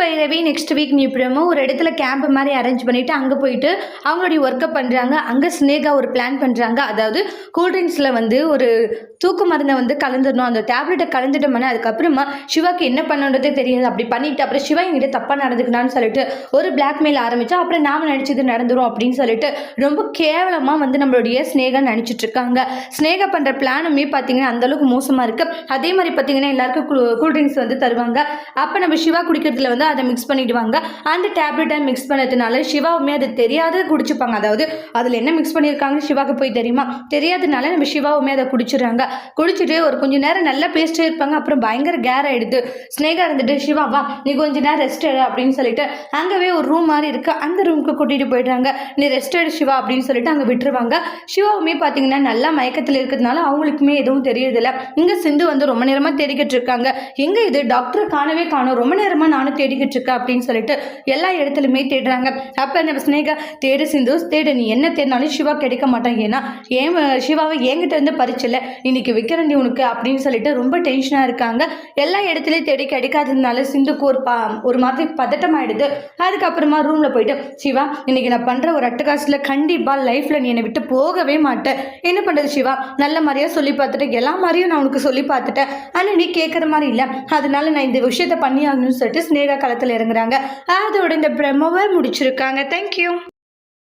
Bhairavi next week நீ promo ஒரு இடத்துல கேம்ப் மாதிரி அரேஞ்ச் பண்ணிவிட்டு அங்கே போயிட்டு அவங்களுடைய ஒர்க்கை பண்ணுறாங்க அங்கே ஸ்னேகா ஒரு பிளான் பண்ணுறாங்க அதாவது கூல்ட்ரிங்க்ஸில் வந்து ஒரு தூக்கு மருந்தை வந்து கலந்துடணும். அந்த டேப்லெட்டை கலந்துட்டோம்னா அதுக்கப்புறமா சிவாக்கு என்ன பண்ணுன்றதே தெரியாது. அப்படி பண்ணிட்டு அப்புறம் சிவா எங்கிட்ட தப்பாக நடந்துக்கணும்னு சொல்லிட்டு ஒரு பிளாக்மெயில் ஆரம்பித்தா அப்புறம் நாம் நினச்சது நடந்துரும் அப்படின்னு சொல்லிட்டு ரொம்ப கேவலமாக வந்து நம்மளுடைய ஸ்னேகா நினச்சிட்டு இருக்காங்க. ஸ்னேகா பண்ணுற பிளானுமே பார்த்தீங்கன்னா அந்தளவுக்கு மோசமாக இருக்குது அதே மாதிரி பார்த்தீங்கன்னா எல்லாருக்கும் கூல்ட்ரிங்க்ஸ் வந்து தருவாங்க. அப்போ நம்ம சிவா குடிக்கிறதுல வந்து அதை மிக்ஸ் பண்ணிடுவாங்க. அந்த டேப்லெட்டை மிக்ஸ் பண்ணதுனால சிவாவுமே அது தெரியாத குடிச்சுப்பாங்க. அதாவது அதில் என்ன மிக்ஸ் பண்ணியிருக்காங்கன்னு சிவாவுக்கு போய் தெரியுமா? தெரியாதனால நம்ம சிவாவுமே அதை குடிச்சிடுறாங்க. குடிச்சிட்டு ஒரு கொஞ்ச நேரம் நல்லா பேசிட்டே இருப்பாங்க. அப்புறம் பயங்கர கேர் ஆகிடுது ஸ்னேகா இருந்துட்டு சிவா வா நீ கொஞ்ச நேரம் ரெஸ்ட் எடு அப்படின்னு சொல்லிட்டு அங்கவே ஒரு ரூம் மாதிரி இருக்கு. அந்த ரூமுக்கு கூட்டிகிட்டு போயிடுறாங்க. நீ ரெஸ்ட் எடு சிவா அப்படின்னு சொல்லிட்டு அங்கே விட்டுருவாங்க. சிவாவுமே பார்த்தீங்கன்னா நல்லா மயக்கத்தில் இருக்கிறதுனால அவங்களுக்குமே எதுவும் தெரியறதில்ல. இங்கே சிந்து வந்து ரொம்ப நேரமாக தேடிக்கிட்டு இருக்காங்க. எங்கே இது? டாக்டரை காணவே காணோம். ரொம்ப நேரமாக நானும் தேடி தேடிக்கிட்டு இருக்கா அப்படின்னு சொல்லிட்டு எல்லா இடத்துலையுமே தேடுறாங்க. அப்போ நம்ம ஸ்னேகா தேடு சிந்து தேடு நீ என்ன தேடினாலும் சிவா கிடைக்க மாட்டாங்க. ஏன்னா ஏன் சிவாவை என்கிட்ட இருந்து பறிச்சல இன்னைக்கு விற்கிறண்டி உனக்கு அப்படின்னு சொல்லிட்டு ரொம்ப டென்ஷனாக இருக்காங்க. எல்லா இடத்துலையும் தேடி கிடைக்காததுனால சிந்துக்கு ஒரு பா ஒரு மாதிரி பதட்டம் ஆயிடுது அதுக்கப்புறமா ரூமில் போயிட்டு சிவா இன்னைக்கு நான் பண்ணுற ஒரு அட்டகாசில் கண்டிப்பாக லைஃப்பில் நீ என்னை விட்டு போகவே மாட்டேன் என்ன பண்ணுறது சிவா? நல்ல மாதிரியாக சொல்லி பார்த்துட்டு எல்லா மாதிரியும் நான் உனக்கு சொல்லி பார்த்துட்டேன். ஆனால் நீ கேட்குற மாதிரி இல்லை. அதனால நான் இந்த விஷயத்த பண்ணி ஆகணும்னு சொல்லிட்டு ஸ்னேகா களத்தில் இறங்குறாங்க. அதோட இந்த பிரம்மவை முடிச்சிருக்காங்க. தேங்க்யூ